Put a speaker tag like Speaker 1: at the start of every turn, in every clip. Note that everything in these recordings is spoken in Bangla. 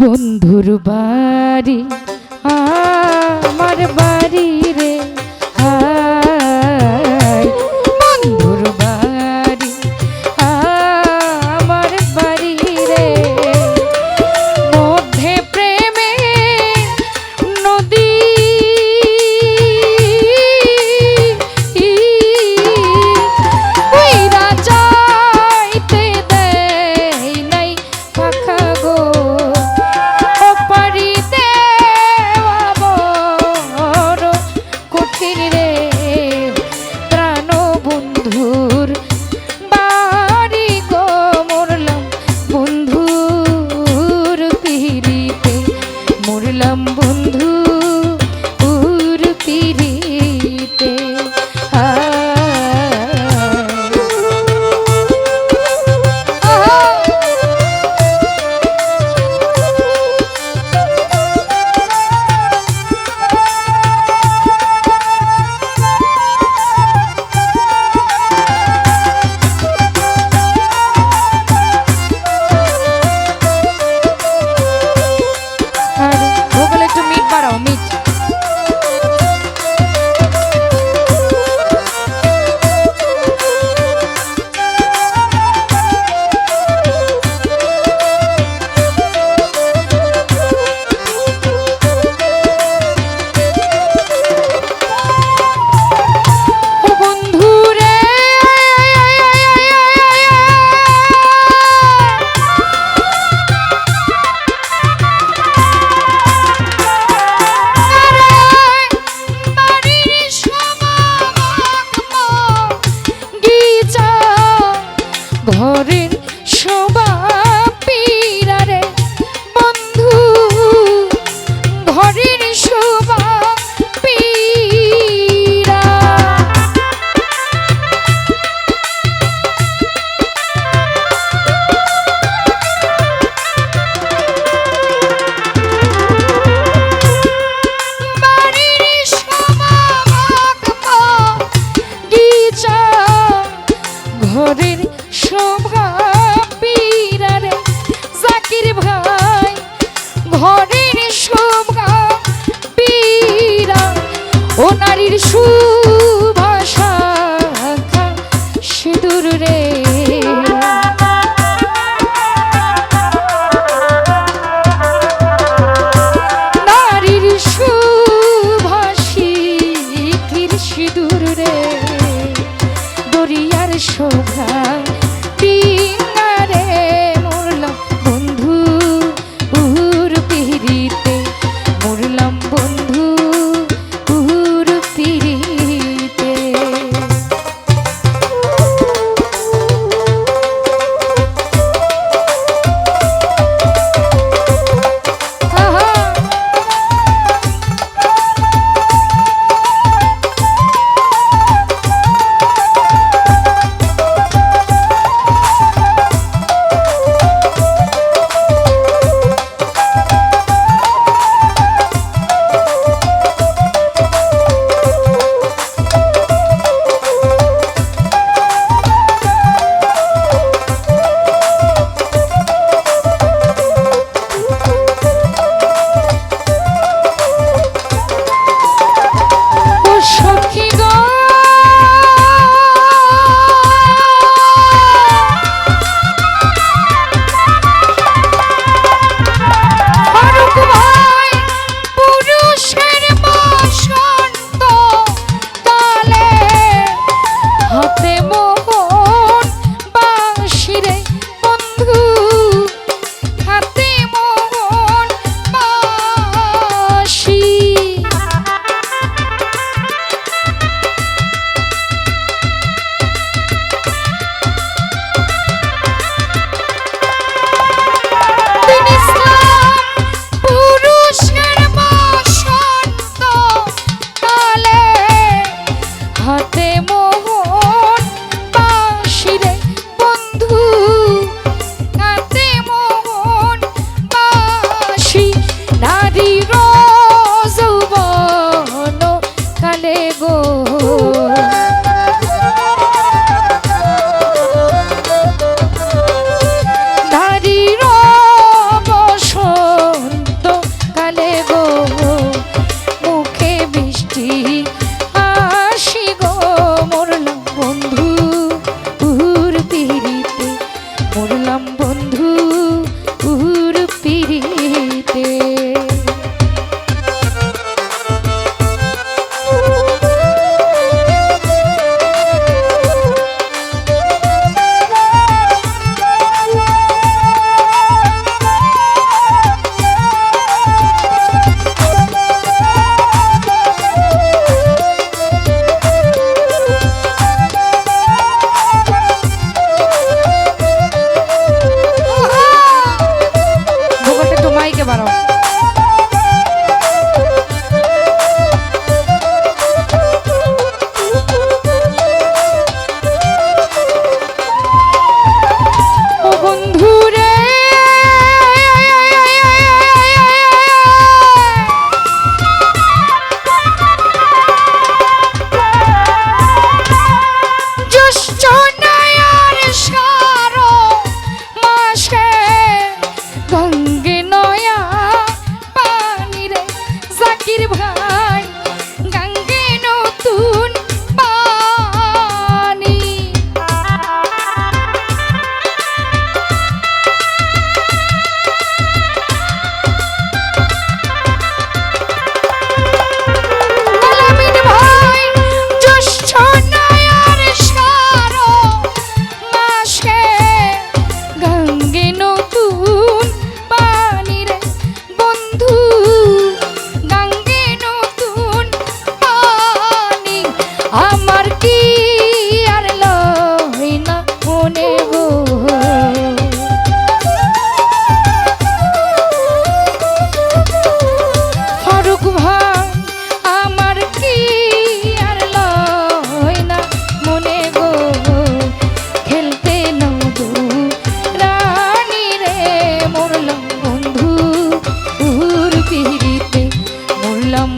Speaker 1: বন্ধুর বাড়ি আমার বাড়ি। আমার কি আর লই না মনে গো? ফারুক ভাই, আমার কি আর লই না মনে গো? খেলতে নদু রানী রে মরলাম বন্ধু উর পিহিতে মরলাম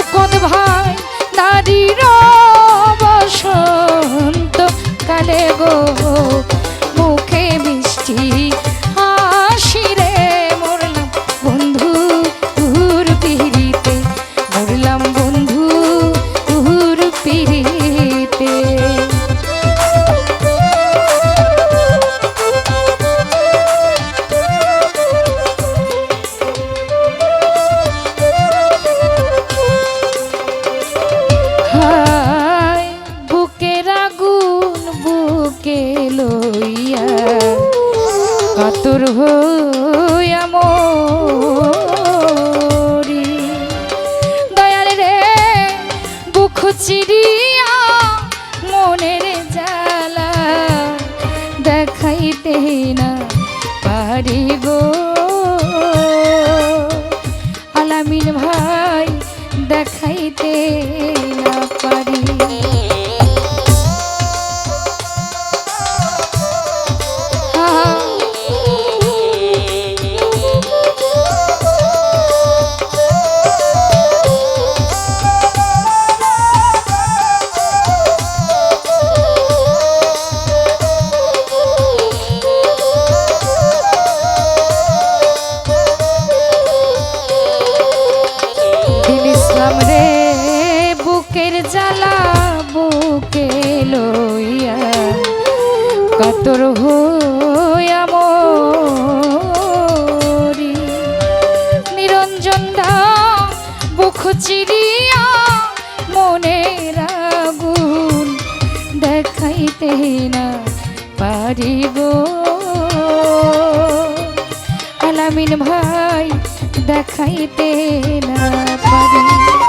Speaker 1: খোকন ভাই নারীরা প্রভু আমরি। নিরঞ্জন দা বুক চিরিয়া মনের আগুন দেখাইতে না পারিব। আলামিন ভাই, দেখাইতে না পারিব।